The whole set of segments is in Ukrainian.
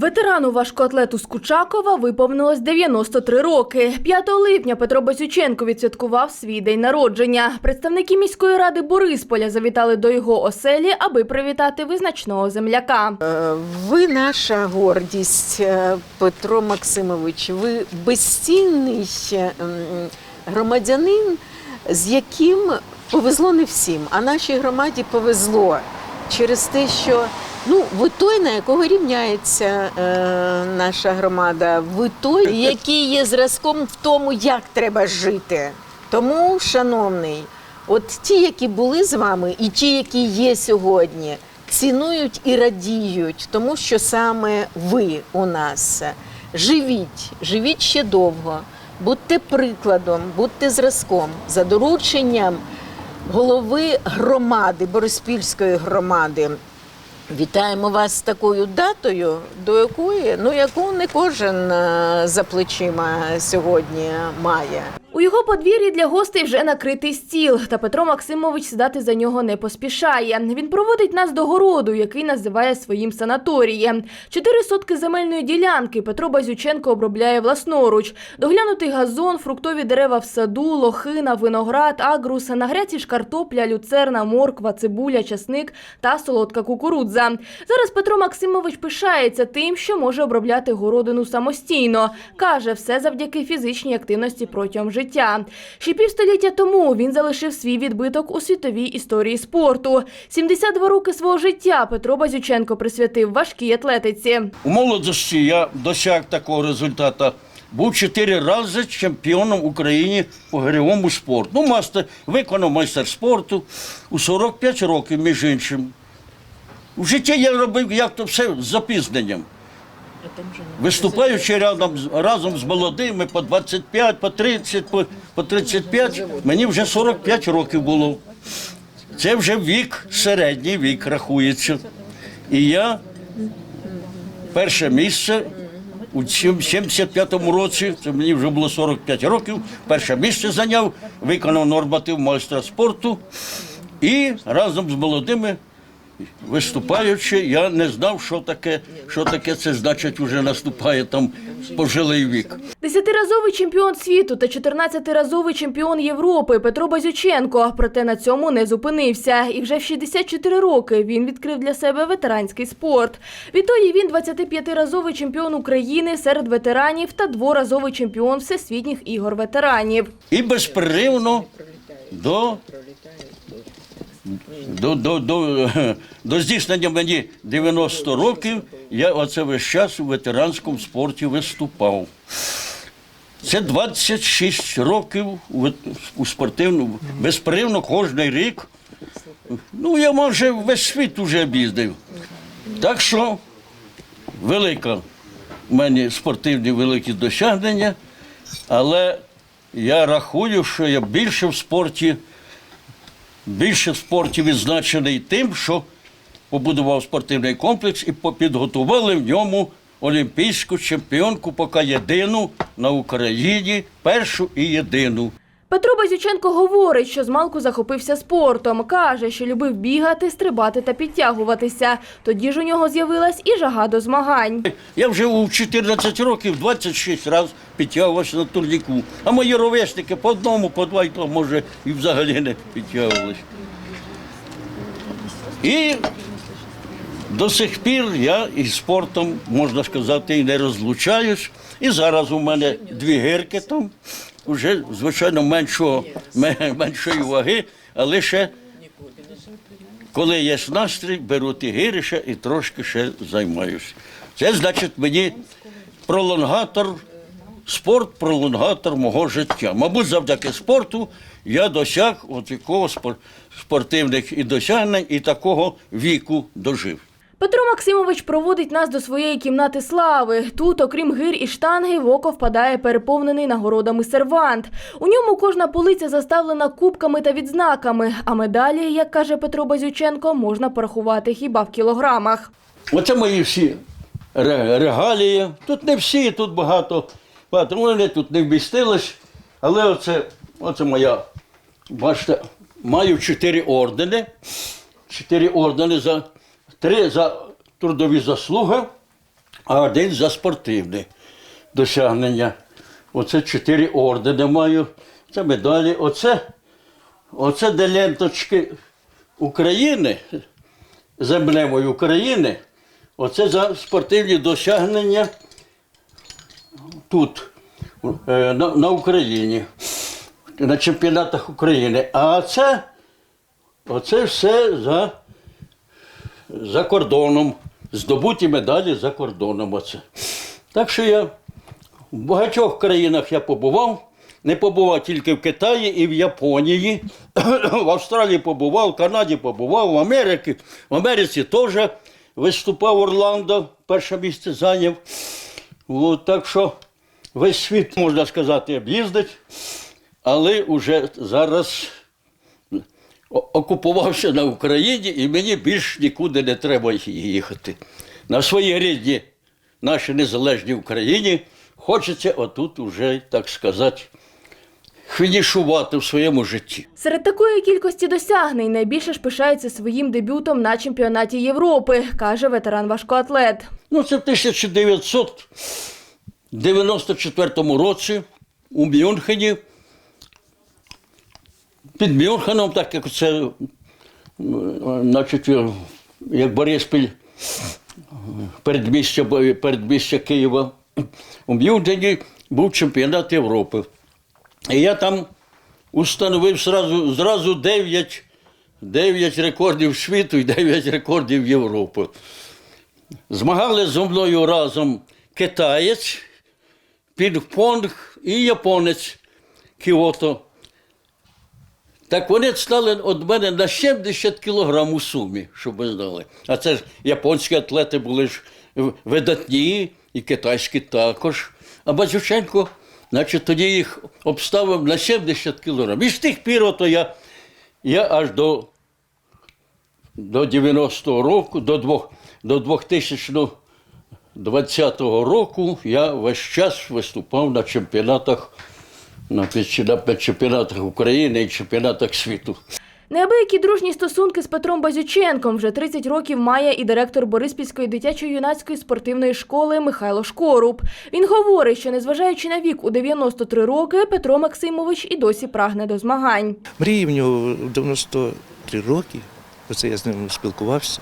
Ветерану важкоатлету з Кучакова виповнилось 93 роки. 5 липня Петро Басюченко відсвяткував свій день народження. Представники міської ради Борисполя завітали до його оселі, аби привітати визначного земляка. Е, Ви наша гордість, е, Петро Максимович. Ви безцінний е, громадянин, з яким повезло не всім, а нашій громаді повезло через те, що ну, ви той, на якого рівняється е, наша громада, ви той, який є зразком в тому, як треба жити. Тому, шановний, от ті, які були з вами, і ті, які є сьогодні, цінують і радіють, тому що саме ви у нас живіть, живіть ще довго, будьте прикладом, будьте зразком за дорученням голови громади, Бориспільської громади. Вітаємо вас з такою датою, до якої ну яку не кожен е, за плечима сьогодні має. У його подвір'ї для гостей вже накритий стіл, та Петро Максимович сідати за нього не поспішає. Він проводить нас до городу, який називає своїм санаторієм. Чотири сотки земельної ділянки Петро Базюченко обробляє власноруч. Доглянутий газон, фруктові дерева в саду, лохина, виноград, агрус, на ж картопля, люцерна, морква, цибуля, часник та солодка кукурудза. Зараз Петро Максимович пишається тим, що може обробляти городину самостійно. Каже, все завдяки фізичній активності протягом життя. Ще півстоліття тому він залишив свій відбиток у світовій історії спорту. 72 роки свого життя Петро Базюченко присвятив важкій атлетиці. У молодості я досяг такого результату. Був чотири рази чемпіоном України по гирьовому спорту. Ну, мастер, виконав майстер спорту у 45 років, між іншим. В житті я робив як то все з запізненням. Виступаючи рядом, разом з молодими по 25, по 30, по, по 35, мені вже 45 років було. Це вже вік, середній вік рахується. І я перше місце у 75-му році, це мені вже було 45 років, перше місце зайняв, виконав норматив майстра спорту і разом з молодими. Виступаючи, я не знав, що таке, що таке це значить, вже наступає там пожилий вік. Десятиразовий чемпіон світу та 14-разовий чемпіон Європи Петро Базюченко. Проте на цьому не зупинився. І вже в 64 роки він відкрив для себе ветеранський спорт. Відтоді він 25-разовий чемпіон України серед ветеранів та дворазовий чемпіон всесвітніх ігор ветеранів. І безперервно до, до, до, до, до здійснення мені 90 років я оце весь час у ветеранському спорті виступав. Це 26 років у, спортивному, безперервно кожен рік. Ну, я може весь світ уже об'їздив. Так що велика в мене спортивні великі досягнення, але я рахую, що я більше в спорті, більше в спорті відзначений тим, що побудував спортивний комплекс і підготували в ньому олімпійську чемпіонку, поки єдину на Україні, першу і єдину. Петро Базюченко говорить, що змалку захопився спортом. Каже, що любив бігати, стрибати та підтягуватися. Тоді ж у нього з'явилась і жага до змагань. Я вже у 14 років 26 разів підтягувався на турніку. А мої ровесники по одному, по два, і то може і взагалі не підтягувалися. І до сих пір я із спортом, можна сказати, і не розлучаюсь. І зараз у мене дві гирки там, вже, звичайно, меншого, меншої ваги, але ще коли є настрій, беру ті гири і трошки ще займаюся. Це значить мені пролонгатор, спорт пролонгатор мого життя. Мабуть, завдяки спорту я досяг от спор- спортивних і досягнень, і такого віку дожив. Петро Максимович проводить нас до своєї кімнати слави. Тут, окрім гир і штанги, в око впадає переповнений нагородами сервант. У ньому кожна полиця заставлена кубками та відзнаками, а медалі, як каже Петро Базюченко, можна порахувати хіба в кілограмах. Оце мої всі регалії. Тут не всі, тут багато. багато. Тут не вмістились. Але оце, оце моя, бачите, маю чотири ордени. Чотири ордени за три за трудові заслуги, а один за спортивне досягнення. Оце чотири ордени маю. Це медалі. Оце, оце де ленточки України, землевої України. Оце за спортивні досягнення тут, е, на, на Україні, на чемпіонатах України. А це, оце все за, за кордоном. Здобуті медалі за кордоном. Оце. Так що я в багатьох країнах я побував. Не побував тільки в Китаї і в Японії. В Австралії побував, в Канаді побував, в Америці. В Америці теж виступав Орландо, перше місце зайняв. От, так що весь світ, можна сказати, об'їздить, але вже зараз окупувався на Україні і мені більш нікуди не треба їхати. На своїй рідній нашій незалежній Україні хочеться отут уже, так сказати, фінішувати в своєму житті. Серед такої кількості досягнень найбільше ж пишається своїм дебютом на чемпіонаті Європи, каже ветеран важкоатлет. Ну, це в 1994 році у Мюнхені. Під Мюнхеном, так як це, значить, е, як Бориспіль, передмістя, передмістя Києва. У Мюнхені був чемпіонат Європи. І я там установив зразу, зразу 9, 9 рекордів світу і 9 рекордів Європи. Змагали зі мною разом китаєць, пінг-понг і японець Кіото. Так вони стали від мене на 70 кілограм у сумі, щоб ви знали. А це ж японські атлети були ж видатні, і китайські також. А Базюченко, значить, тоді їх обставив на 70 кілограм. І з тих пір ото я, я аж до до 90-го року, до, двох, до 2020 року я весь час виступав на чемпіонатах, на чемпіонатах України і чемпіонатах світу. Неабиякі дружні стосунки з Петром Базюченком вже 30 років має і директор Бориспільської дитячо-юнацької спортивної школи Михайло Шкоруб. Він говорить, що незважаючи на вік у 93 роки, Петро Максимович і досі прагне до змагань. Мрії в нього в 93 роки. Оце я з ним спілкувався.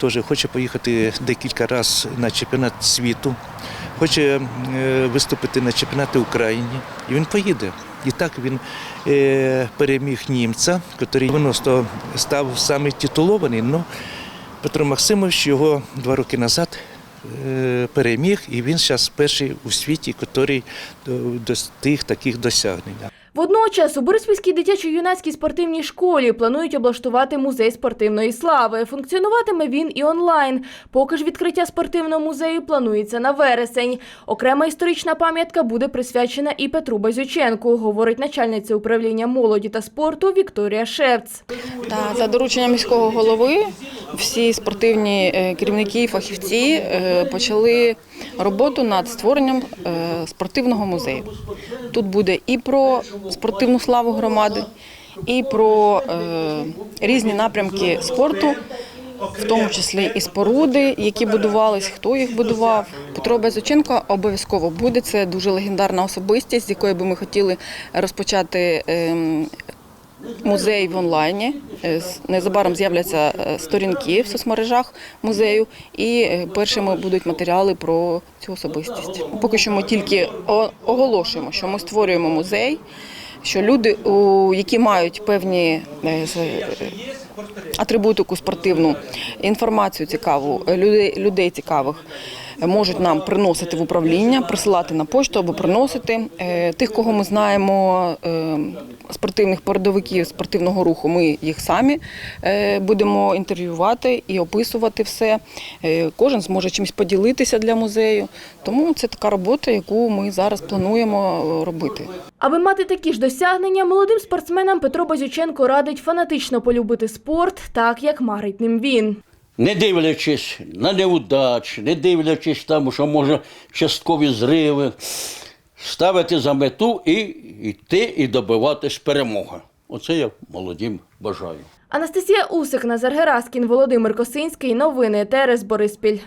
Теж хоче поїхати декілька разів на чемпіонат світу, хоче е, виступити на чемпіонаті України. І він поїде. І так він е, переміг німця, який 90 став саме титулований. але Петро Максимович його два роки назад е, переміг, і він зараз перший у світі, який достиг таких досягнень. Водночас у Бориспільській дитячо-юнацькій спортивній школі планують облаштувати музей спортивної слави. Функціонуватиме він і онлайн. Поки ж відкриття спортивного музею планується на вересень. Окрема історична пам'ятка буде присвячена і Петру Базюченку, говорить начальниця управління молоді та спорту Вікторія Шевц. Та за дорученням міського голови всі спортивні е, керівники і фахівці е, почали роботу над створенням е, спортивного музею. Тут буде і про спортивну славу громади, і про е, різні напрямки спорту, в тому числі і споруди, які будувались, хто їх будував. Петро Безоченко обов'язково буде. Це дуже легендарна особистість, з якої би ми хотіли розпочати. ем, Музей в онлайні. Е, Незабаром з'являться е, сторінки в соцмережах музею, і першими будуть матеріали про цю особистість. Поки що ми тільки оголошуємо, що ми створюємо музей, що люди, які мають певні е, е, атрибутику спортивну, інформацію цікаву, е, людей, людей цікавих. Можуть нам приносити в управління, присилати на пошту або приносити Е, тих, кого ми знаємо, е, спортивних передовиків спортивного руху. Ми їх самі е, будемо інтерв'ювати і описувати все. Кожен зможе чимось поділитися для музею. Тому це така робота, яку ми зараз плануємо робити. Аби мати такі ж досягнення, молодим спортсменам Петро Базюченко радить фанатично полюбити спорт, так як марить ним він. Не дивлячись на неудачі, не дивлячись там, що може часткові зриви, ставити за мету і йти і добиватись перемоги. Оце я молодім бажаю. Анастасія Усик, Назар Гераскін, Володимир Косинський. Новини ТРС Бориспіль.